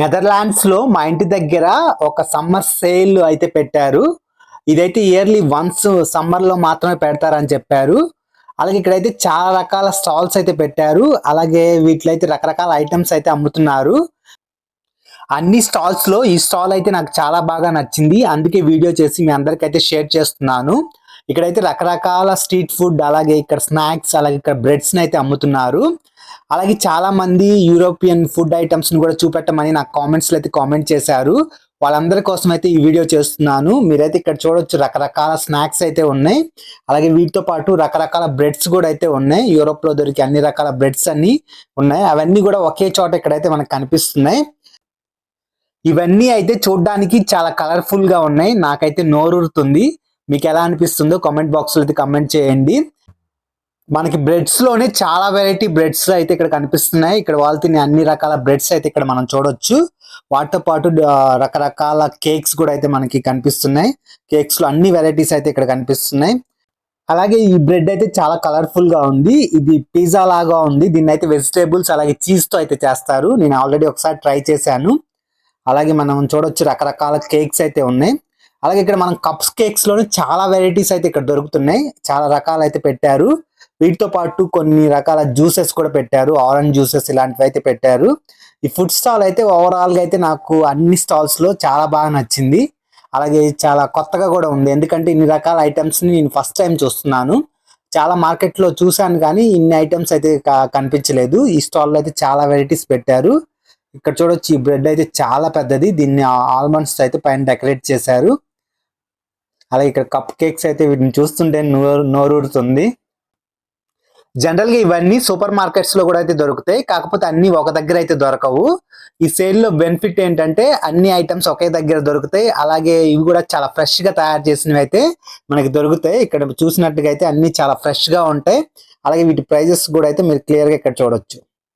నెదర్లాండ్స్లో మా ఇంటి దగ్గర ఒక సమ్మర్ సేల్ అయితే పెట్టారు. ఇదైతే ఇయర్లీ వన్స్ సమ్మర్లో మాత్రమే పెడతారని చెప్పారు. అలాగే ఇక్కడైతే చాలా రకాల స్టాల్స్ అయితే పెట్టారు. అలాగే వీటిలో అయితే రకరకాల ఐటమ్స్ అయితే అమ్ముతున్నారు. అన్ని స్టాల్స్లో ఈ స్టాల్ అయితే నాకు చాలా బాగా నచ్చింది. అందుకే వీడియో చేసి మీ అందరికైతే షేర్ చేస్తున్నాను. ఇక్కడైతే రకరకాల స్ట్రీట్ ఫుడ్ అలాగే ఇక్కడ స్నాక్స్ అలాగే ఇక్కడ బ్రెడ్స్ అయితే అమ్ముతున్నారు. అలాగే చాలా మంది యూరోపియన్ ఫుడ్ ఐటమ్స్ని కూడా చూపెట్టమని నాకు కామెంట్స్లో అయితే కామెంట్ చేశారు. వాళ్ళందరి కోసం అయితే ఈ వీడియో చేస్తున్నాను. మీరైతే ఇక్కడ చూడొచ్చు రకరకాల స్నాక్స్ అయితే ఉన్నాయి. అలాగే వీటితో పాటు రకరకాల బ్రెడ్స్ కూడా అయితే ఉన్నాయి. యూరోప్లో దొరికే అన్ని రకాల బ్రెడ్స్ అన్ని ఉన్నాయి. అవన్నీ కూడా ఒకే చోట ఇక్కడైతే మనకు కనిపిస్తున్నాయి. ఇవన్నీ అయితే చూడడానికి చాలా కలర్ఫుల్గా ఉన్నాయి. నాకైతే నోరూరుతుంది. మీకు ఎలా అనిపిస్తుందో కామెంట్ బాక్స్లో అయితే కమెంట్ చేయండి. మనకి బ్రెడ్స్లోనే చాలా వెరైటీ బ్రెడ్స్ అయితే ఇక్కడ కనిపిస్తున్నాయి. ఇక్కడ వాళ్ళు తినే అన్ని రకాల బ్రెడ్స్ అయితే ఇక్కడ మనం చూడొచ్చు. వాటితో పాటు రకరకాల కేక్స్ కూడా అయితే మనకి కనిపిస్తున్నాయి. కేక్స్లో అన్ని వెరైటీస్ అయితే ఇక్కడ కనిపిస్తున్నాయి. అలాగే ఈ బ్రెడ్ అయితే చాలా కలర్ఫుల్గా ఉంది. ఇది పిజ్జా లాగా ఉంది. దీన్ని అయితే వెజిటేబుల్స్ అలాగే చీజ్తో అయితే చేస్తారు. నేను ఆల్రెడీ ఒకసారి ట్రై చేశాను. అలాగే మనం చూడొచ్చు రకరకాల కేక్స్ అయితే ఉన్నాయి. అలాగే ఇక్కడ మనం కప్స్ కేక్స్లోనే చాలా వెరైటీస్ అయితే ఇక్కడ దొరుకుతున్నాయి. చాలా రకాలు అయితే పెట్టారు. వీటితో పాటు కొన్ని రకాల జ్యూసెస్ కూడా పెట్టారు. ఆరెంజ్ జ్యూసెస్ ఇలాంటివి అయితే పెట్టారు. ఈ ఫుడ్ స్టాల్ అయితే ఓవరాల్గా అయితే నాకు అన్ని స్టాల్స్లో చాలా బాగా నచ్చింది. అలాగే చాలా కొత్తగా కూడా ఉంది. ఎందుకంటే ఇన్ని రకాల ఐటమ్స్ని నేను ఫస్ట్ టైం చూస్తున్నాను. చాలా మార్కెట్లో చూశాను కానీ ఇన్ని ఐటమ్స్ అయితే కనిపించలేదు. ఈ స్టాల్లో అయితే చాలా వెరైటీస్ పెట్టారు. ఇక్కడ చూడొచ్చు ఈ బ్రెడ్ అయితే చాలా పెద్దది. దీన్ని ఆల్మండ్స్ అయితే పైన డెకరేట్ చేశారు. అలాగే ఇక్కడ కప్ కేక్స్ అయితే వీటిని చూస్తుంటే నోరు నోరూరుతుంది. జనరల్గా ఇవన్నీ సూపర్ మార్కెట్స్లో కూడా అయితే దొరుకుతాయి. కాకపోతే అన్ని ఒక దగ్గర అయితే దొరకవు. ఈ సేల్లో బెనిఫిట్ ఏంటంటే అన్ని ఐటమ్స్ ఒకే దగ్గర దొరుకుతాయి. అలాగే ఇవి కూడా చాలా ఫ్రెష్గా తయారు చేసినవి అయితే మనకి దొరుకుతాయి. ఇక్కడ చూసినట్టుగా అయితే అన్ని చాలా ఫ్రెష్గా ఉంటాయి. అలాగే వీటి ప్రైజెస్ కూడా అయితే మీరు క్లియర్గా ఇక్కడ చూడొచ్చు.